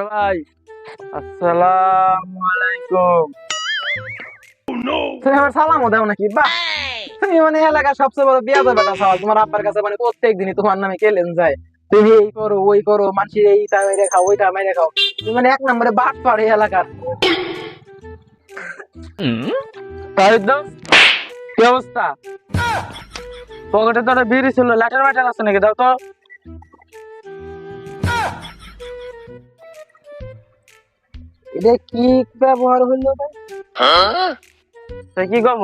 ভাই আসসালামু আলাইকুম। তুমি আমার সালামও দাও নাকি? বাহ! তুমি মানে এলাকার সবচেয়ে বড় বিয়া সওয়াল তোমার আব্বার কাছে মানে প্রত্যেক দিনই তোমার নামে কেলেন যায়। তুমি এই করো ওই করো মানুষের এইটা মেরে খাও ওইটা মেরে খাও। তুমি মানে এক নম্বরে বাট পাড়ে এলাকার। তো কি অবস্থা? পকেটে তো বিড়ি ছিল ল্যাটার ম্যাটার আছে নাকি? দাও তো। এটা কি ব্যবহার হইল ভাই তাই কি কব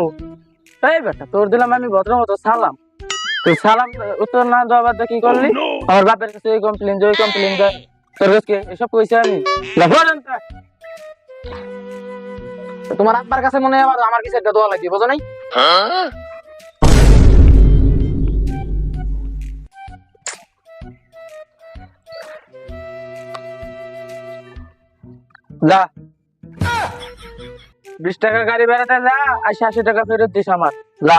এই বেটা তোর দিলাম আমি ভদ্র মতো সালাম। সালাম উত্তর না দেওয়া বাদ কি করলি? আমার বাপের কাছে এই কমপ্লেন যে ওই কমপ্লেন দেয় তোর কাছে এসব কইছে আমি? তোমার আব্বার কাছে মনে হয় আবার আমার কিছু একটা দোয়া লাগবে বোঝো নাই? যা। বিশ টাকা গাড়ি বেড়াতে যা আশি আশি টাকা ফেরত দিস আমার। যা।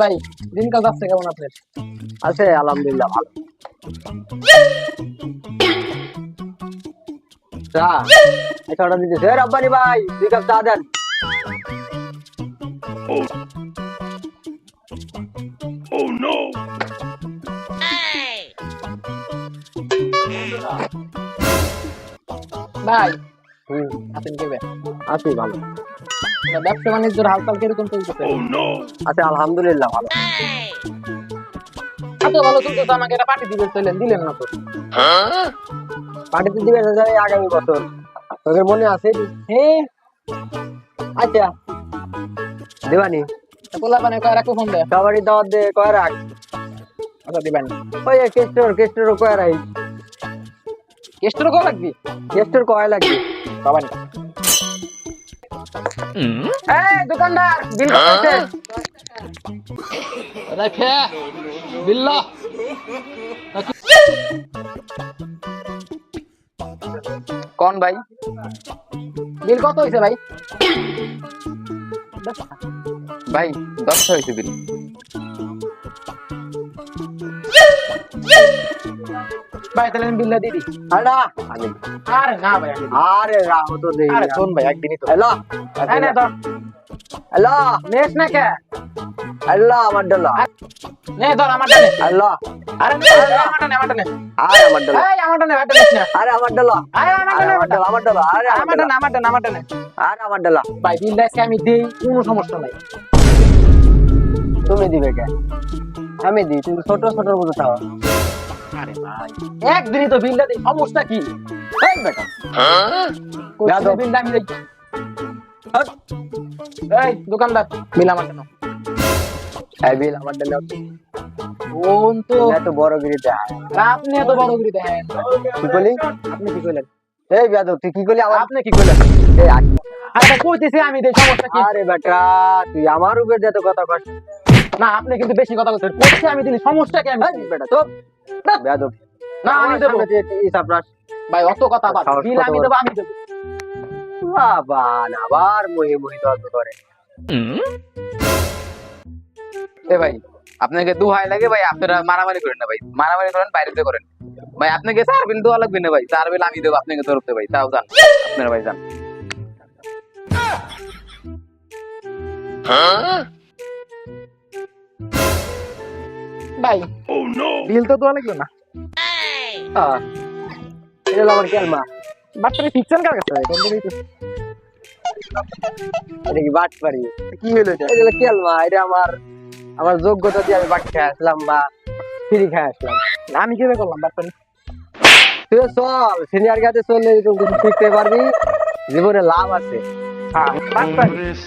ভাই দিনকাল যাচ্ছে কেমন আপনার আছে আলহামদুলিল্লাহ ভালো। চা একটা অর্ডার দিতেছে রব্বানি ভাই দুই কাপ চা দেন। আছেন কেবে আছি ভালো। তা ব্যবসা বাণিজ্যের হালচাল কীরকম চলতেছে? আছে আলহামদুলিল্লাহ ভালো। এত ভালো চলতেছে আমাকে একটা পার্টি দিবে চলেন দিলেন না তো। দিবে যায় আগামী বছর। তোদের মনে আছে? হ্যাঁ আচ্ছা। দিবানি? বলা মানে কয় রাখো ফোন দে। সবারই দাওয়াত দে কয় রাখ? আচ্ছা দিবেন। ওই কেস্টোর কেস্টোর কয় রাখ? কেস্টোর কয় লাগবি কেস্টোর কয় লাগবি? বাবানি এই দোকানদার বিল কত হইছে রেখে। বিল্লা। কোন ভাই? বিল কত হইছে ভাই? ভাই দশটা হয়েছে বিল। ভাই তাহলে আমি বিলটা দিয়ে দিই আরে আরে না ভাই আরে রাহো তো দেই আরে শোন ভাই একদিনই তো হ্যালো। নে ধর। হ্যালো। নেস না কে? হ্যালো আমার ডলা। নে ধর আমারটা নে হ্যালো। আরে নে নে আমারটা আরে আমার ডলা। এই নে নিস আরে আমার ডলা। আরে আমারটা আরে আমার ডলা আমার ডলা। আরে আমার ডলা না আমারটা না আমারটা আরে আমার ডলা। ভাই বিলটা আজকে আমি দেই কোনো সমস্যা নাই। তুমি দিবে কে? আমি দিই তুমি ছোট ছোট মতো চাও আরে ভাই একদিনই তো বিলটা দেই সমস্যা কি? এই বেটা। যাদব। বিলটা? আমি দেই এই দোকানদার বিল এই আমার কোন তো এত বড় গিরিতে আয় আপনি এত বড় করে দেখেন কি করলি আপনি কি কইলেন এই বিয়াদব তুই কি করলি আমার আপনি কি এই আরে কইতেছি আমি দেই সমস্যা কি? আরে বেটা তুই আমার উপর যত কথা কস না আপনি কিন্তু বেশি কথা বলছেন। আমি দিলি সমস্যা কি আমি? বেটা তো বিয়াদব। না আমি দেবো। সামনে তুই ভাই অত কথা বাদ। বিল আমি দেবো আমি দেবো। বাবা আবার মহি মহি তর্ক করে এ ভাই আপনাকে দু হাই লাগে ভাই আপনারা মারামারি করেন না ভাই। মারামারি করেন বাইরেতে করেন। ভাই আপনাকে চার বিল দেওয়া লাগবে না ভাই। চার বিল আমি দেবো আপনাকে তরফতে ভাই। তাও যান। আপনারা ভাই যান। ভাই বিল তো দেওয়া লাগল না? আহ, এটা আমার কেলমা বাট্টারি ফিকশন কার কাছে দিকে? তো এটা কি বাট পারি কি হলো এটা? এটা কেলমা এটা আমার আমার যোগ্যতা দিয়ে আমি বাট খেয়ে আসলাম বা ফ্রি খেয়ে আসলাম। আমি কীভাবে করলাম বাট্টারি তুই চল সিনিয়র কাছে চললে এরকম কিছু শিখতে পারবি? জীবনে লাভ আছে। হ্যাঁ বাস